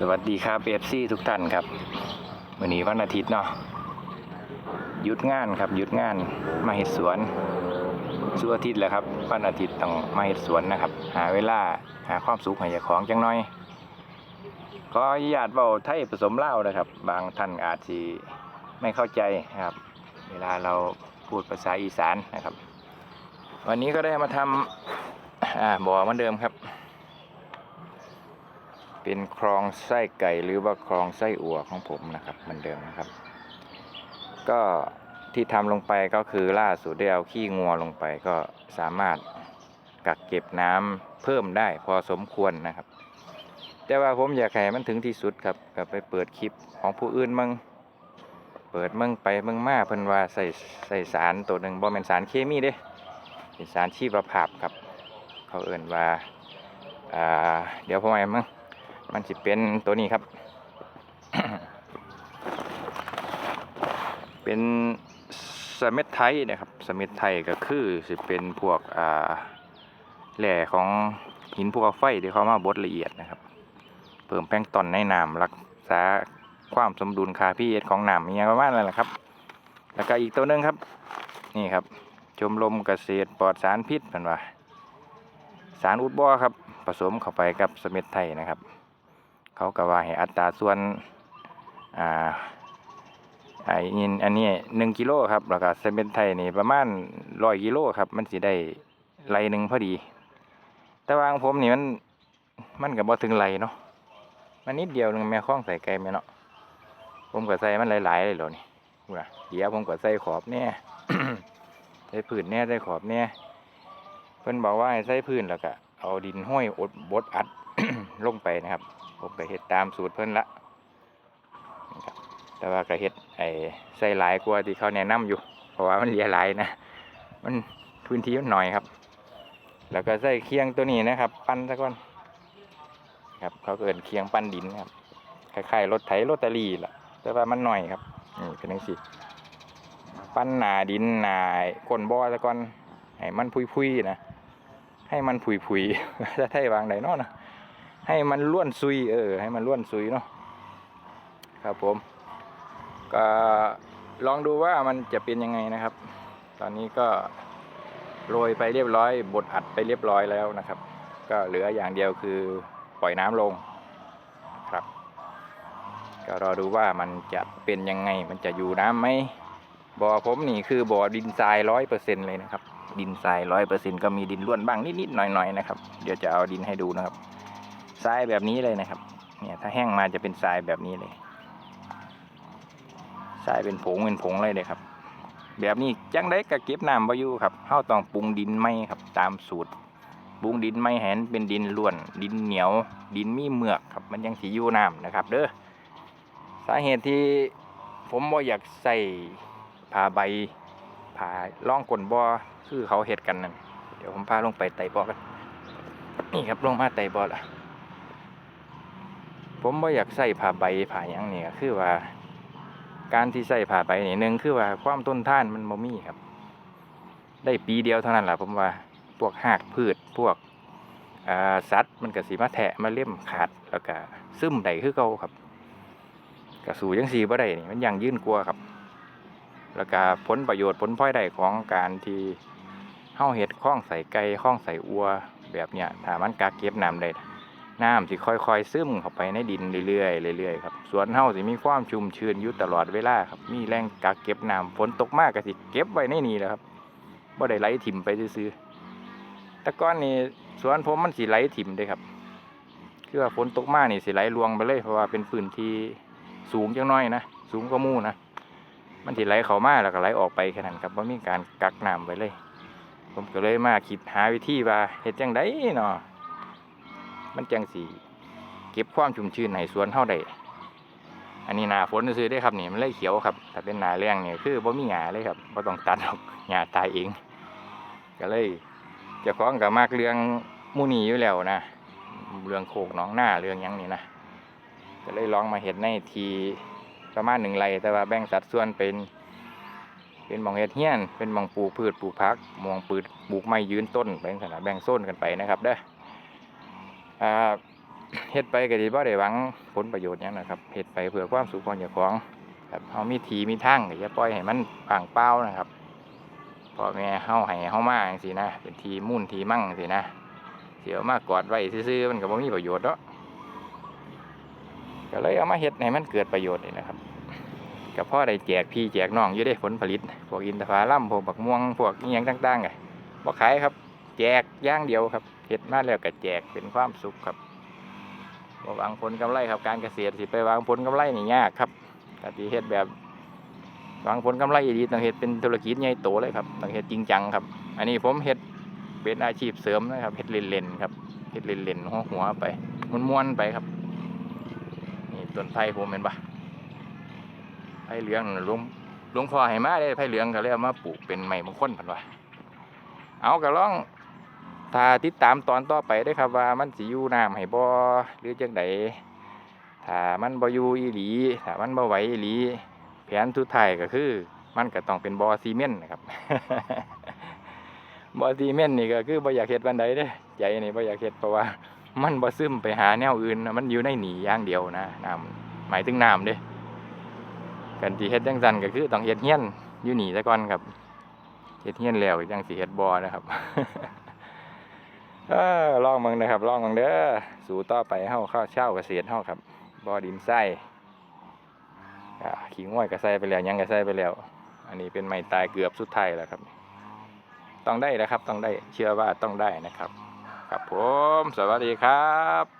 สวัสดีครับเอฟซีทุกท่านครับวันนี้วันอาทิตย์เนาะหยุดงานครับหยุดงานมาเห็ดสวนสุกอาทิตย์แหละครับวันอาทิตย์ต้องมาเห็ดสวนนะครับ หาเวลาหาความสุขให้เจ้าของจังน้อยก็ญาตเบาไทยผสมเล่านะครับ บางท่านอาจจะไม่เข้าใจนะครับ เวลาเราพูดภาษาอีสานนะครับ วันนี้ก็ได้มาทำอ่าบ่อเหมือนเดิมครับ เป็นคลองไส้ไก่หรือว่าคลองไส้อั่วของผมนะครับเหมือนเดิมนะครับ ก็ที่ทำลงไปก็คือล่าสุดได้เอาขี้งัวลงไปก็สามารถกักเก็บน้ำเพิ่มได้พอสมควรนะครับ แต่ว่าผมอยากให้มันถึงที่สุดครับก็ไปเปิดคลิปของผู้อื่นมั่งเปิดมั่งไปมั่งมาเพิ่นว่าใส่ใส่สารตัวหนึ่งบ่แม่นสารเคมีเด้เป็นสารชีวภาพครับ เขาเอิ่นว่าเดี๋ยวพ่อแม่มั่ง มันจะเป็นตัวนี้ครับ เป็นสม็ดไทยนะครับสม็ดไทยก็คือสิเป็นพวกอ่าแหล่ของหินภูเขาไฟที่เขามาบดละเอียดนะครับ เพิ่มแป้งตอนในน้ำรักษาความสมดุลคาพีเอของน้ำอย่างประมาณนั้นแหละครับ แล้วก็อีกตัวหนึงครับ นี่ครับชมรมเกษตรปลอดสารพิษเพันว่า สารอุดบอครับ ผสมเข้าไปกับสเม็ดไทยนะครับ เขาก็ว่าให้อัตราส่วนอ่าไอ้นี่อันนี้หนึ่งกิโลครับแล้วก็เซเมนไทยนี่ประมาณร้อยกิโลครับ มันสิได้ไรหนึ่งพอดี แต่วาของผมนี่มันมันกับบ่ถึงไรเนาะมันนิดเดียวหนึงแม่คล้องใส่ไก่แม่เนาะผมก็ใส่มันหลาย ๆ เลยเหรอนี่ว่าเดี๋ยวผมก็ใส่ขอบเนี่ยใส่พื้นเนี่ยใส่ขอบเนี่ยเพิ่นบอกว่าให้ใส่พื้นแล้วก็เอาดินห้อยอดบดอัดลงไปนะครับ ผมก็เฮ็ดตามสูตรเพิ่นละนะครับแต่ว่าก็เฮ็ดไอ้ใส่หลายกว่าที่เขาแนะนำอยู่ เพราะว่ามันเหลียหลายนะ มันพื้นที่มันหน่อยครับ แล้วก็ใส่เคียงตัวนี้นะครับ ปั้นซะก่อนครับเขาเกินเคียงปั้นดินครับคล้ายๆรถไถรถตอรี่ล่ะ แต่ว่ามันหน่อยครับนี่เป็นจังซี่ปั้นหนาดินหนาก้นบ่อซะก่อนให้มันพุยๆนะให้มันพุยๆจะไทยวางไดเนาะนะ ให้มันล้วนซุยเออ ให้มันล้วนซุยเนาะครับผม ก็ลองดูว่ามันจะเป็นยังไงนะครับ ตอนนี้ก็โรยไปเรียบร้อย บดอัดไปเรียบร้อยแล้วนะครับ ก็เหลืออย่างเดียวคือปล่อยน้ำลงครับ ก็รอดูว่ามันจะเป็นยังไง มันจะอยู่น้ำไหมบ่อผมนี่คือบ่อดินทรายร้อยเปอร์เซ็นเลยนะครับ ดินทรายร้อยเปอร์เซ็นก็มีดินล้วนบ้างนิดๆหน่อยๆนะครับ เดี๋ยวจะเอาดินให้ดูนะครับ ทรายแบบนี้เลยนะครับ เนี่ยถ้าแห้งมาจะเป็นทรายแบบนี้เลยทรายเป็นผงเป็นผงเลยเลยครับ แบบนี้จังได้กะเก็บน้ำไว้อยู่ครับเฮาต้องปรุงดินไหมครับ ตามสูตรปรุงดินไม่แหนเป็นดินล้วน ดินเหนียว ดินมีเมือกครับ มันยังสีอยู่น้ำนะครับ เด้อสาเหตุที่ผมบ่อยากใส่ผ้าใบผ้าล่องกลนบ่อคือเขาเห็ดกันนั่นเดี๋ยวผมพาลงไปไต่บ่อกันนี่ครับลงมาไต่บ่อละ ผมบ่อยากใส่ผ้าใบผ้าหยังนี่ก็คือว่า การที่ใส่ผ้าใบนี่หนึ่งคือว่าความต้นท่านมันบ่มีครับ ได้ปีเดียวเท่านั้นแหละผมว่าพวกหากพืชพวกสัตว์มันก็สิมาแทะมาเล่มขาดแล้วก็ซึมได้คือเก่าครับกระสูจังสีบ่ได้นี่มันยังยื่นกลัวครับ แล้วก็ผลประโยชน์ผลพลอยได้ของการที่เฮาเฮ็ดข้องใส่ไก่ข้องใส่อัวแบบเนี้ยถ้ามันกักเก็บน้ำได้ น้ำสิค่อยๆซึมเข้าไปในดินเรื่อยๆเรื่อยๆครับสวนเฮาสิมีความชุ่มชื้นอยู่ตลอดเวลาครับมีแรงกักเก็บน้ำฝนตกมากก็สิเก็บไว้ในนี้แหละครับบ่ได้ไหลถิ่มไปซื่อๆแต่ก่อนนี่สวนผมมันสิไหลถิ่มเด้ครับคือว่าฝนตกมากนี่สิไหลลวงไปเลยเพราะว่าเป็นพื้นที่สูงจังน้อยนะสูงกว่าหมู่นะมันสิไหลเข้ามาแล้วก็ไหลออกไปแค่นั้นครับบ่มีการกักน้ำไว้เลย ผมก็เลยมาคิดหาวิธีว่าเฮ็ดจังไดเนาะ มันจังสีเก็บความชุ่มชื้นให้สวนเท่าใดอันนี้นาฝนซื้อได้ครับนี่มันเลยเขียวครับแต่เป็นนาแรงเนี่ยคือบ่มีหญ้าเลยครับบ่ต้องตัดหอกหญ้าตายเอง ก็เลยเจ้าของกับมากเรื่องมูนีอยู่แล้วนะเรื่องโคกหน้องหน้าเรื่องยังนี่นะก็เลยลองมาเห็ดในทีประมาณหนึ่งไรแต่ว่าแบ่งสัดส่วนเป็น เป็นมองเห็ดเฮี้ยน เป็นมองปลูกพืชปลูกพักมองปลูปลูกไม้ยืนต้นไปขนาดแบ่งโซนกันไปนะครับเด้อ เฮ็ดไปก็ดีบ่ได้หวังผลประโยชน์หยังนะครับเฮ็ดไปเพื่อความสุขของเจ้าของครับเฮามีทีมีทางก็อย่าปล่อยให้มันว่างเปล่านะครับพ่อแม่เฮาให้เฮามาจังซี่นะเป็นทีมุ่นทีมั่งจังซี่นะเสียวมากอดไว้ซื่อๆมันก็บ่มีประโยชน์เนาะก็เลยเอามาเฮ็ดให้มันเกิดประโยชน์นี่นะครับก็พ่อได้แจกพี่แจกน้องอยู่ได้ผลผลิต พวกอินทผลัมพวกบักม่วงพวกอีหยังต่างๆก็บ่ขายครับ แจกอย่างเดียวครับ เฮ็ดมาแล้วก็แจกเป็นความสุขครับหวังผลกำไรครับการเกษตรสิไปหวังผลกำไรนี่ยากครับก็สิเฮ็ดแบบหวังผลกำไรดีต้องเฮ็ดเป็นธุรกิจใหญ่โตเลยครับต้องเฮ็ดจริงจังครับ อันนี้ผมเฮ็ดเป็นอาชีพเสริมนะครับเฮ็ดเล่นๆครับเฮ็ดเล่นๆหัวๆไปม้วนๆไปครับนี่ต้นไผ่ผมเห็นปะไผ่เหลืองลวงลวงพอให้มาได้ไผ่เหลืองก็เลยเอามาปลูกเป็นไม้มงคลเพิ่นว่าเอาก็ลอง ถ้าติดตามตอนต่อไปได้ครับว่ามันสิอยู่น้ำให้บ่หรือจังใดถ้ามันบ่อยู่อีหลีถ้ามันบ่ไหวอีหลี แผนทุดท้ายก็คือ มันก็ต้องเป็นบ่อซีเมนต์นะครับบ่อซีเมนต์นี่ก็คือบ่อยากเฮ็ดปานใดเด้ใจนี่บ่อยากเฮ็ดเพราะว่า มันบ่ซึมไปหาแนวอื่นมันอยู่ในหนีอย่างเดียวนะน้ำหมายถึงน้ำเด้กันสิเฮ็ดจังซั่นก็คือต้องเฮ็ดเฮียนอยู่หนีซะก่อนครับเฮ็ดเฮียนแล้วจังสิเฮ็ดบ่อนะครับ เออลองมังนะครับลองมังเด้อสู่ต่อไปเฮาข้าเช่าเกษตรเฮาครับบ่อดินไส้ขี้ง่วยก็ใส่ไปแล้วยังก็ใส่ไปแล้ว อันนี้เป็นไม้ตายเกือบสุดท้ายแล้วครับ ต้องได้นะครับต้องได้เชื่อว่าต้องได้นะครับ ครับผม สวัสดีครับ